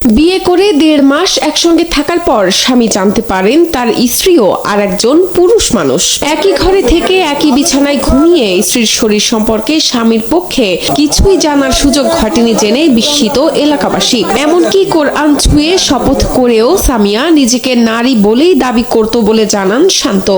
বিয়ে করে দেড় মাস একসঙ্গে থাকার পর স্বামী জানতে পারেন তার স্ত্রীও আর একজন পুরুষ মানুষ। একই ঘরে থেকে একই বিছানায় ঘুমিয়ে স্ত্রীর শরীর সম্পর্কে স্বামীর পক্ষে কিছুই জানার সুযোগ ঘটেনি জেনে বিস্মিত এলাকাবাসী। এমনকি কোরআন ছুঁয়ে শপথ করেও সামিয়া নিজেকে নারী বলেই দাবি করত বলে জানান শান্ত।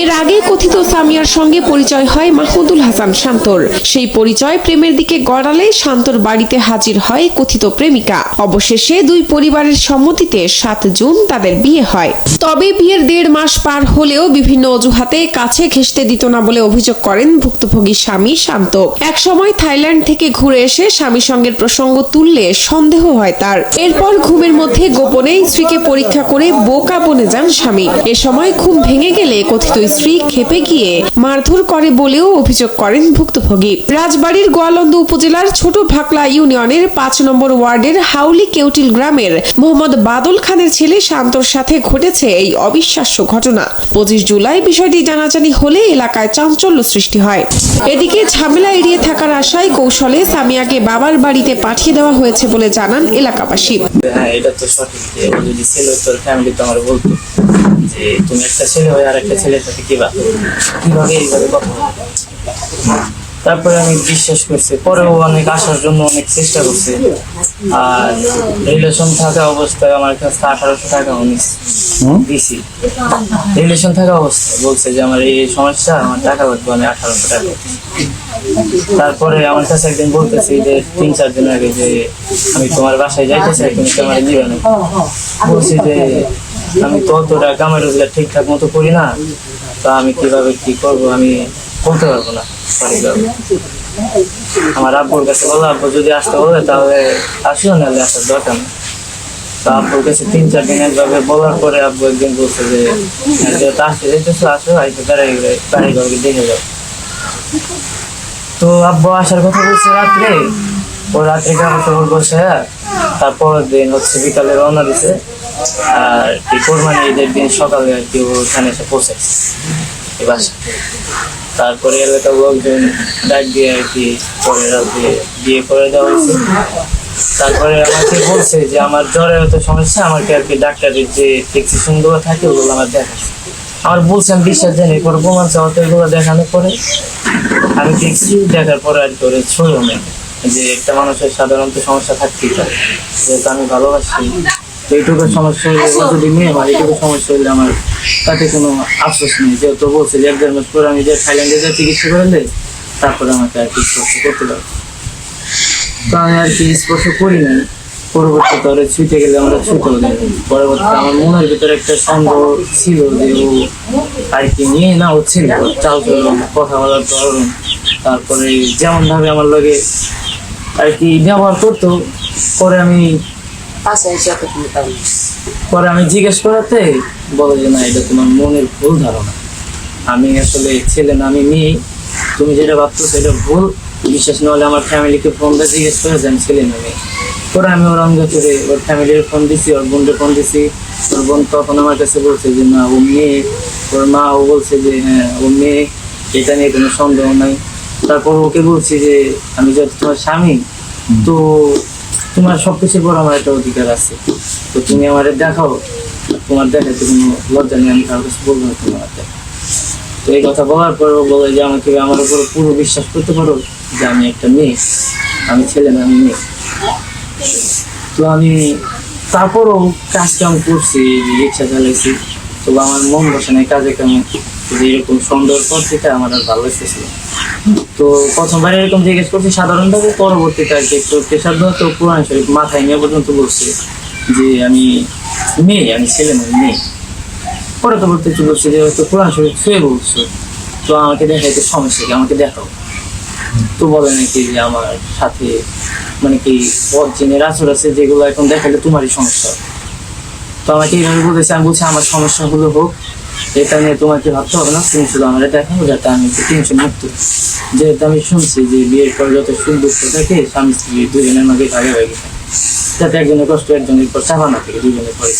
এর আগে কথিত সামিয়ার সঙ্গে পরিচয় হয় মাহমুদুল হাসান শান্তর। সেই পরিচয় প্রেমের দিকে গড়ালে শান্তর বাড়িতে হাজির হয় কথিত প্রেমিকা। অবশেষে দুই পরিবারের সম্মতিতে সাত জুন তাদের বিয়ে হয়। তবে বিয়ের দেড় মাস পার হলেও বিভিন্ন অজুহাতে কাছে ঘেঁষতে দিত না বলে অভিযোগ করেন ভুক্তভোগী স্বামী শান্ত। একসময় থাইল্যান্ড থেকে ঘুরে এসে স্বামী সঙ্গের প্রসঙ্গ তুললে সন্দেহ হয় তার। এরপর ঘুমের মধ্যে গোপনে স্ত্রীকে পরীক্ষা করে বোকা বনে যান স্বামী। এ সময় ঘুম ভেঙে গেলে কথিত স্ত্রী খেপে গিয়ে মারধর করে বলেও অভিযোগ করেন ভুক্তভোগী। রাজবাড়ির গোয়ালন্দ উপজেলার ছোট ভাকলা ইউনিয়নের পাঁচ নম্বর ওয়ার্ডের হাউলি কেউটিল গ্রামের মোহাম্মদ বাদল খানের ছেলে শান্তর সাথে ঘটেছে এই অবিশ্বাস্য ঘটনা। পঁচিশ জুলাই বিষয়টি জানাজানি হলে এলাকায় চাঞ্চল্য সৃষ্টি হয়। এদিকে ঝামেলা এড়িয়ে থাকার আশায় কৌশলে সামিয়াকে বাবার বাড়িতে পাঠিয়ে দেওয়া হয়েছে বলে জানান এলাকাবাসী। হ্যাঁ এটা তো সঠিক ছেলে হতো ফ্যামিলি তো আমার বলতো যে তুমি একটা ছেলে হয়ে আর একটা ছেলের সাথে কিবা কীভাবে এইভাবে কথা? তারপরে আমি বিশ্বাস করছি পরেও অনেক আসার জন্য অনেক চেষ্টা করছি। আর রিলেশন থাকা অবস্থায় আমার কাছে আঠারোশো টাকা উনি দিছি। রিলেশন থাকা অবস্থায় বলছে যে আমার এই সমস্যা আমার টাকা লাগবে আমি আঠারোশো টাকা তারপরে আমার কাছে একদিন বলতেছি যে তিন চার দিন আগে যে আমি তোমার বাসায় যাইতেছি তুমি কি আমার নিবে না। বলছি যে আমি তো অতটা কামাই রোজগার ঠিকঠাক মতো করি না তা আমি কীভাবে কি করব? আমি বলতে পারব না। আমার আব্বুর কাছে বলো আব্বু যদি আসতে বলে তাহলে আসিও নাহলে আসার দরকার নেই। তো আব্বুর কাছে তিন চার দিন একভাবে বলার পরে আব্বু একদিন বলছে যে হ্যাঁ, আসতে যেতেছো আসো আইসে দাঁড়াই দাঁড়াই ঘরকে দেখে যাও। তো আব্বু আসার কথা বলছে রাত্রে। ও রাত্রে কাপড় টাপড় বসে তারপর দিন হচ্ছে বিকালে রওনা দিছে। আর কোরবানি ঈদের দিন সকালে আর কি ওখানে এসে এই বাসা। তারপরে এলাকার লোকজন ডাক দিয়ে আর কি পরে রাতে বিয়ে করে দেওয়া হয়েছে। তারপরে আমাকে বলছে যে, আমার জ্বরের তো সমস্যা, আমাকে আর কি ডাক্তারের যে গুলো থাকে, ওগুলো আমার দেখাচ্ছে আমার বলছে, আমি বিশ্বাস জানি পরে প্রমাণ চাওয়াতে এগুলো দেখানোর পরে আমি দেখছি, দেখার পরে আর কি ওরা ছড়ো নেই। যে একটা মানুষের সাধারণত সমস্যা থাকতেই পারে। যেহেতু আমি ভালোবাসি তো এইটুকু সমস্যা হলে যদি মেয়ে হয় এইটুকু সমস্যা হলে আমার তাতে কোনো আফসোস নেই। যেহেতু বলছে যে এক দেড় মাস পরে আমি যে থাইল্যান্ডে যে চিকিৎসা করলে তারপরে আমাকে আর কি স্পর্শ করতে পারব তো আমি আর কি স্পর্শ করি নাই। পরবর্তীতে ওরা ছুটে গেলে আমরা ছুটেও যাই পরবর্তীতে আমার মনের ভিতরে একটা সন্দেহ ছিল যে ও আর কি নিয়ে না ও ছিল চাল চলন কথা বলার ধরন তারপরে যেমন ভাবে আমার লগে আর কি ব্যবহার করতো পরে আমি পরে আমি জিজ্ঞেস করাতে বলো যে না এটা তোমার মনের ভুল ধারণা। আমি আসলে ছেলে না আমি মেয়ে। তুমি যেটা ভাবছ সেটা ভুল। বিশ্বাস না হলে আমার ফ্যামিলিকে ফোন দিয়ে জিজ্ঞেস করে যে আমি ছেলে না মেয়ে? পরে আমি ওর অঙ্গ করে ওর ফ্যামিলির ফোন দিছি ওর বোনকে ফোন দিছি। ওর বোন তখন আমার কাছে বলছে যে না ও মেয়ে। ওর মা ও বলছে যে হ্যাঁ ও মেয়ে। এটা নিয়ে কোনো সন্দেহ নাই। তারপর ওকে বলছি যে আমি যেহেতু তোমার স্বামী তো তোমার সবকিছুর পর আমার একটা অধিকার আছে। তো তুমি আমার দেখাও। তোমার দেখাতে কোনো লজ্জা নেই, আমি কারোর কাছে বলব না তোমার তো এই কথা বলার পর বলে যে, আমাকে আমার উপর পুরো বিশ্বাস করতে পারো যে আমি একটা মেয়ে। আমি ছেলে না, আমি মেয়ে। তো আমি তারপরও কাজ কাম করছি, রিক্সা চালাইছি। তো আমার মন বসে নাই কাজে কামে। যে এরকম সুন্দর পর আমার আর ভালো লাগতেছিল তো প্রথমবার এরকম জিজ্ঞেস করছি সাধারণভাবে পরবর্তীতে আর কি একটু দেওয়া তো কোরআন শরীফ মাথায় নিয়ে পর্যন্ত বলছে যে আমি মেয়ে, আমি ছেলে নই, মেয়ে। পরে তো বলতে একটু বলছে যে হয়তো কোরআন শরীফ ছুঁয়ে বলছো। তো আমাকে দেখাইতে সমস্যা কি, আমাকে দেখাও। তো বলে নাকি যে আমার সাথে মানে কি অরিজিনের আচর আছে, যেগুলো এখন দেখালে তোমারই সমস্যা। তো আমাকে এইভাবে বলেছে আমি বলছি আমার সমস্যাগুলো হোক এটা নিয়ে তোমাকে ভাবতে হবে না? তুমি শুধু আমার দেখাও যাতে আমি একটু টেনশন মুক্ত যেহেতু আমি শুনছি যে বিয়ের পর যত সুখ দুঃখ থাকে, স্বামী স্ত্রী দুজনের মধ্যে ভাগে ভাগে থাকে যাতে একজনের কষ্ট একজনের পর চাপা না থাকে, দুজনের পরে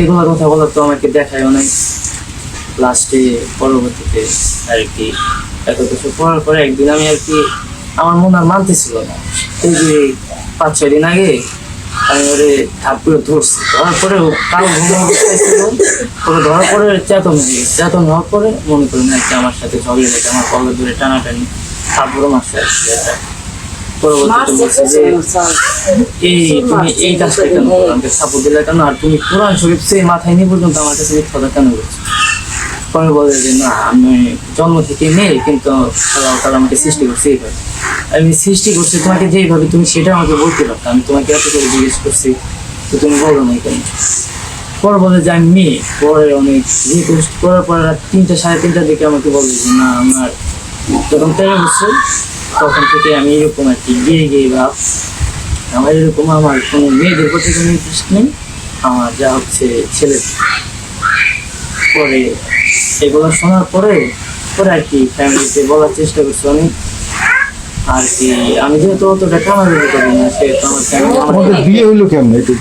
এগুলোর কথা বলার তো আমাকে দেখায় অনেক লাস্টে পরবর্তীতে আর কি, এত কিছু পড়ার পরে একদিন আমি আর কি, আমার মন আর মানতেছিল না। এই যে পাঁচ ছয় দিন আগে আমি ওরে থাপ্পড়ে ধরছি। ধরার পরে ও কাল ঘুম ওরে ধরার পরে চেতন হয়ে গেছে। চেতন হওয়ার পরে মনে করি না যে আমার সাথে ঝগড়ে আমার কলের দূরে টানাটানি। মারছে এটা। যে এই তুমি এই কাজটা কেন করো? আমাকে সাপোর্ট দিলে কেন? আর তুমি কোরআন শরীফ সেই মাথায় নিয়ে পর্যন্ত আমার কাছে মিথ্যা কেন করছ পরে বলে যে না, আমি জন্ম থেকে নেই কিন্তু তাআলা আমাকে সৃষ্টি করছে এইভাবে। আমি সৃষ্টি করছি, তোমাকে যেইভাবে তুমি সেটা আমাকে বলতে পারতো। আমি তোমাকে এত করে জিজ্ঞেস করছি, তো তুমি বলো না কেন? পরে বলে যে আমি মেয়ে। পরে অনেক রিকোয়েস্ট করার পরে রাত তিনটা, সাড়ে তিনটার দিকে আমাকে বলে যে, না, আমার যখন তেরো বছর, তখন থেকে আমি এরকম আর কি, গিয়ে গিয়ে ভাব। আমার এরকম আমার কোনো মেয়েদের প্রতি কোনো ইন্টারেস্ট নেই। আমার যা হচ্ছে ছেলে পরে এগুলো শোনার পরে পরে আর কি ফ্যামিলিতে বলার চেষ্টা করছি অনেক আর কি আমি যেহেতু অতটা কামাবি করি না সেহেতু আমার বিয়ে হইল কেমন একটু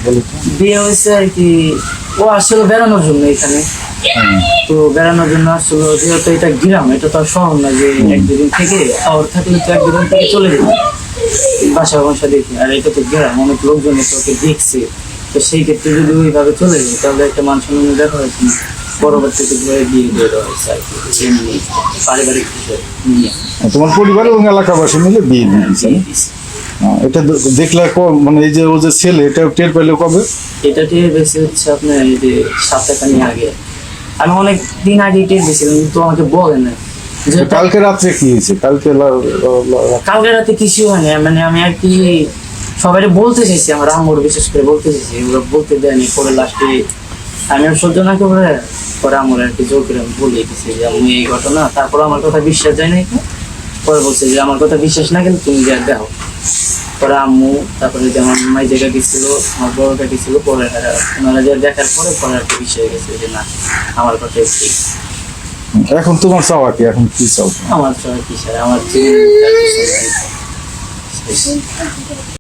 বিয়ে হয়েছে আর কি ও আসলে বেড়ানোর জন্য এখানে। তো বেড়ানোর জন্য আসলে যেহেতু এটা গ্রাম এটা তো আর শহর না যে এক দুদিন থেকে শহর থাকলে তো এক দুদিন থেকে চলে যেত। বাসা বাসা দেখে আর এটা তো গ্রাম অনেক লোকজন ওকে দেখছে। তো সেই ক্ষেত্রে যদি ওইভাবে চলে যায় তাহলে একটা মান সম্মান দেখা হয়েছে না। পরবর্তীতে বিয়ে দিয়ে দেওয়া হয়েছে আর কি এমনি পারিবারিক বিষয় নিয়ে তোমার পরিবার এবং এলাকাবাসী মিলে বিয়ে দিয়েছে বিয়ে এটা দেখলে ক- মানে এই যে ও যে ছেলে এটা টের পেলে কবে? এটা টের বেশি হচ্ছে আপনার এই যে সপ্তাহখানি আগে। আমি অনেক দিন আগে টের বেছিলাম কিন্তু আমাকে বলে না। কালকে রাত্রে কি হয়েছে? কালকে কালকে রাতে কিছু হয়নি মানে আমি আর কি সবাই বলতে চাইছি আমার আম্মুর বিশেষ করে বলতে চাইছি এগুলো বলতে দেয়নি পরে লাস্টে আমি সহ্য না করে পরে আমার আর কি জোর করে বলে দিয়েছি যে আমি এই ঘটনা। তারপর আমার কথা বিশ্বাস যায় না পরে বলছে যে আমার কথা বিশ্বাস না কিন্তু তুমি যা দেখো। পরে আম্মু তারপরে যে আমার মাই জায়গা গেছিল আমার বড় কাকি ছিল পরে ওনারা যা দেখার পরে পরে আর কি বিশ্বাস গেছে যে না আমার কথাই ঠিক। এখন তোমার চাওয়া কি? এখন কি চাও? আমার আর কি স্যার? আমার